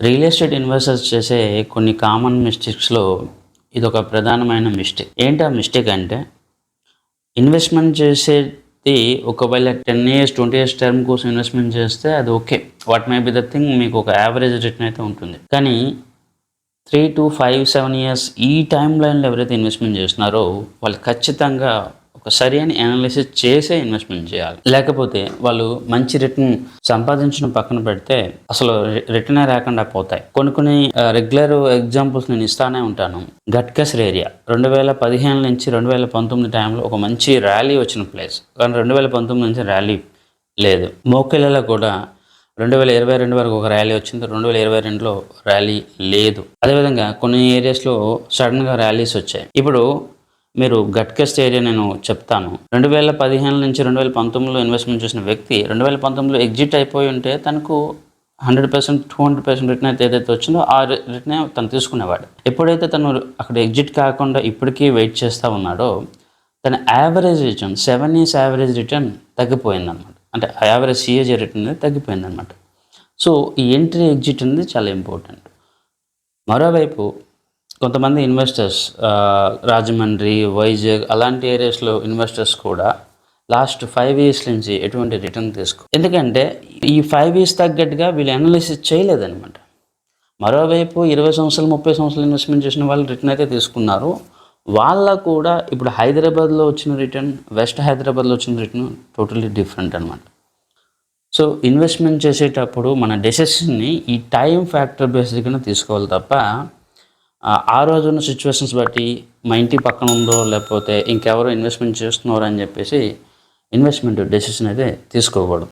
Real estate investors చేసే కొన్ని common మిస్టేక్స్లో ఇది ఒక ప్రధానమైన మిస్టేక్. ఏంటి ఆ మిస్టేక్ అంటే ఇన్వెస్ట్మెంట్ చేసేది ఒకవేళ ten years twenty years term కోసం ఇన్వెస్ట్మెంట్ చేస్తే అది okay. What may be the thing మీకు ఒక యావరేజ్ రిటర్న్ అయితే ఉంటుంది. కానీ three to five seven years ఈ టైం లైన్లో ఎవరైతే ఇన్వెస్ట్మెంట్ చేస్తున్నారో వాళ్ళు ఖచ్చితంగా ఒక సరైన అనాలిసిస్ చేసే ఇన్వెస్ట్మెంట్ చేయాలి. లేకపోతే వాళ్ళు మంచి రిటర్న్ సంపాదించడం పక్కన పెడితే అసలు రిటర్నే రాకుండా పోతాయి. కొన్ని కొన్ని రెగ్యులర్ ఎగ్జాంపుల్స్ నేను ఇస్తానే ఉంటాను. గట్కసర్ ఏరియా రెండు వేల పదిహేను నుంచి రెండు వేల పంతొమ్మిది టైంలో ఒక మంచి ర్యాలీ వచ్చిన ప్లేస్ కానీ రెండు వేల పంతొమ్మిది నుంచి ర్యాలీ లేదు. మోకెలలో కూడా రెండు వేల ఇరవై రెండు వరకు ఒక ర్యాలీ వచ్చింది. రెండు వేల ఇరవై రెండులో ర్యాలీ లేదు. అదేవిధంగా కొన్ని ఏరియాస్లో సడన్గా ర్యాలీస్ వచ్చాయి. ఇప్పుడు మీరు గట్కెస్ట్ ఏరియా నేను చెప్తాను. రెండు వేల పదిహేను నుంచి రెండు వేల పంతొమ్మిదిలో ఇన్వెస్ట్మెంట్ చేసిన వ్యక్తి రెండు వేల పంతొమ్మిదిలో ఎగ్జిట్ అయిపోయి ఉంటే తనకు hundred percent two hundred percent return అయితే ఏదైతే వచ్చిందో ఆ రిటర్న్ తను తీసుకునేవాడు. ఎప్పుడైతే తను అక్కడ ఎగ్జిట్ కాకుండా ఇప్పటికీ వెయిట్ చేస్తూ ఉన్నాడో తన average return seven years average return తగ్గిపోయింది అనమాట అంటే యావరేజ్ సిఏజీ రిటర్న్ అనేది తగ్గిపోయింది అనమాట సో ఈ ఎంట్రీ ఎగ్జిట్ అనేది చాలా ఇంపార్టెంట్ మరోవైపు కొంతమంది ఇన్వెస్టర్స్ రాజమండ్రి వైజాగ్ అలాంటి ఏరియాస్లో ఇన్వెస్టర్స్ కూడా లాస్ట్ ఫైవ్ ఇయర్స్ నుంచి ఎటువంటి రిటర్న్ తీసుకో ఎందుకంటే ఈ ఫైవ్ ఇయర్స్ తగ్గట్టుగా వీళ్ళు అనాలిసిస్ చేయలేదనమాట మరోవైపు ఇరవై సంవత్సరాలు ముప్పై సంవత్సరాలు ఇన్వెస్ట్మెంట్ చేసిన వాళ్ళు రిటర్న్ అయితే తీసుకున్నారు. వాళ్ళ కూడా ఇప్పుడు హైదరాబాద్లో వచ్చిన రిటర్న్ వెస్ట్ హైదరాబాద్లో వచ్చిన రిటర్న్ టోటలీ డిఫరెంట్ అనమాట సో ఇన్వెస్ట్మెంట్ చేసేటప్పుడు మన డెసిషన్ని ఈ టైం ఫ్యాక్టర్ బేసిక్గా తీసుకోవాలి తప్ప ఆ రోజున్న సిచ్యువేషన్స్ బట్టి మా ఇంటి పక్కన ఉందో లేకపోతే ఇంకెవరో ఇన్వెస్ట్మెంట్ చేస్తున్నారో అని చెప్పేసి ఇన్వెస్ట్మెంట్ డెసిషన్ అయితే తీసుకోకూడదు.